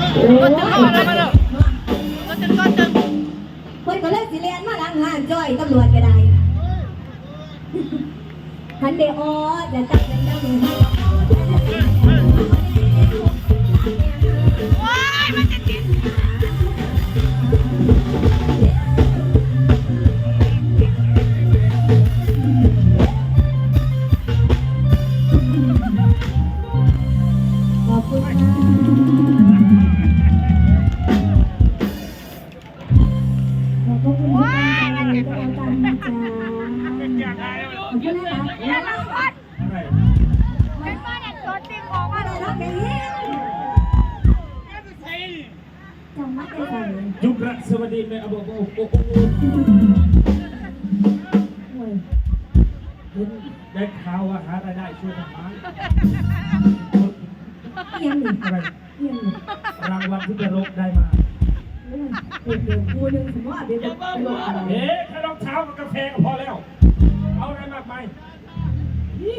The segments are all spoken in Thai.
ก็ถึงเข้ามาแล้วมาแล้วก็ถึงก็ถึงเพิ่นก็เลยสิเรียนมาหลังงานจ้อยตำรวจก็ได้หันเดออจะตัดเป็นจังเลยว้ายมันจะติด ยุบรักสวัสดีแม่อบอกว่าโอ้โหโอ้ยเห็นได้ข่าวว่าหารายได้ช่วยทหารเยงหนึ่งอะไรเอียงหนึ่งรางวัลที่จะรบได้มาเดี๋ยวเดียวกูนึงสมมติว่าเดี๋ยวจะไปลงอะไรเอ๊ะแค่รองเท้ากับกาแฟก็พอแล้ว เอาอะไรมากมายนี่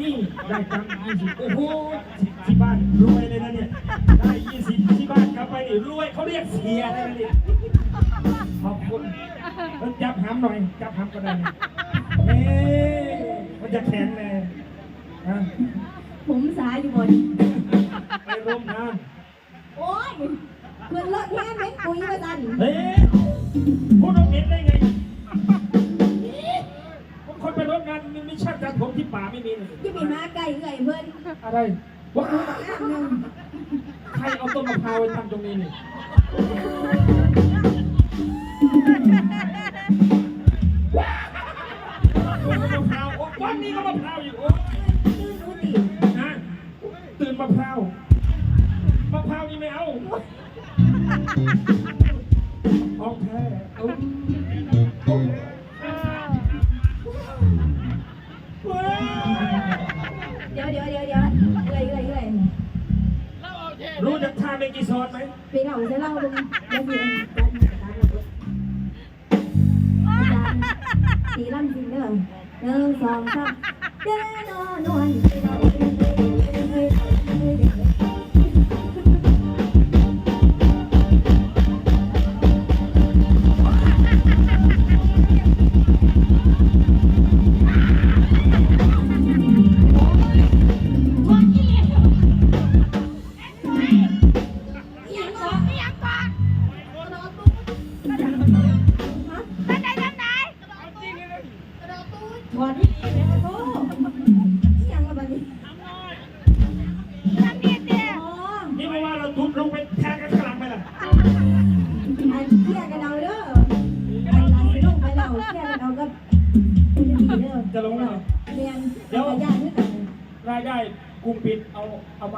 นี่ได้ตังค์ยี่สิบโอ้โหที่บ้านรวยเลยนะเนี่ย ได้ยี่สิบ ที่บ้านกลับไปนี่รวยเขาเรียกเสียเลยนะเนี่ยขอบคุณเออจับหามหน่อย จับหามก็ได้นะเอ๊ะมันจะแข็งเลยฮะผมสายอยู่บนไปร่วมงานโอ้ยขึ้นรถแท้เม็ดปุ๋ยมาดันเฮ้ยพูดตรงเห็นได้ไงผมคนไปร่วมงานมีช่างจัดผมที่ป่าไม่มีเลยที่ไปหาไก่เอื่อยเพิ่นอะไรว้าอ้างหนึ่ง ใครเอาต้นมะพร้าวไว้ทำตรงนี้นี่ต้นมะพร้าวโอ้วันนี้ก็มะพร้าวอยู่โอ้ชื่อรู้ดินะตื่นมะพร้าวมะพร้าวนี่ไม่เอา มกิซอนไหมไปเล่าจะเล่าลงแล้วสิอาจารย์อาจารย์สีลำจริงเด้อหนึ่งสองสามเด้อนอนนวล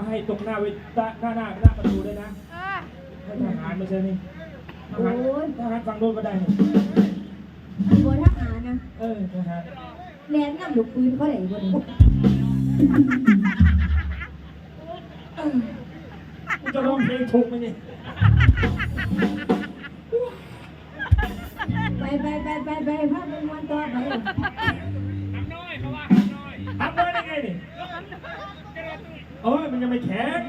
มาให้ตรงหน้าเวหน้าหน้าหน้าประตูด้วยนะเออให้ทหารไม่ใช่นี่ทโอ้หารยทหารฟังโน้นก็ได้นี่บนทหารนะเออทหารเรียนนำลูกปืนเขาได้บ่นี่กูจะร้องเพลงถูกไหมเนี่ยไปไปไปไปไปพาเป็นวันต่อไปทำได้ได้ไงนี่โอ้ย มันยังไม่แข็ง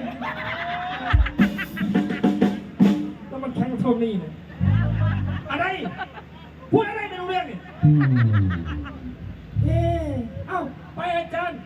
แล้วมันแข็งเท่านี้เนี่ยอะไรพูดอะไรไม่รู้เรื่องนี่เอ๊ะเอ้าไปอาจารย์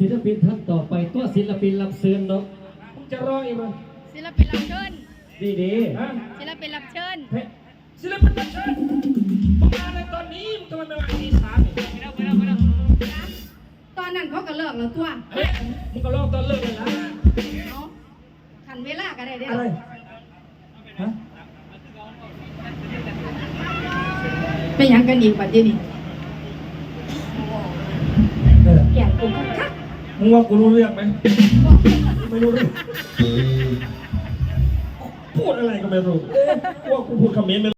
ปินท่านต่อไปตัวศิลปินรับเชิญเนาะมึงจะรออีกมั้ยศิลปินรับเชิญดีดีฮะศิลปินรับเชิญเฮ้ยศิลปินรับเชิญมึงมาในตอนนี้มึงทำไมไม่มาตีสามอีกตอนนั้นเขาก็เลิกแล้วตัวเฮ้ยมึงก็ลอกตอนเลิกเลยนะเอาทันเวลาก็ได้เด้ออะไรฮะเป็นหยังกันอีกบัดเดี๋ยวนี้เออแก่กูคัก มึงว่ากูรู้เรื่องไหมไม่รู้เรื่องพูดอะไรก็ไม่รู้เอ๊ะว่ากูพูดคำนี้ไม่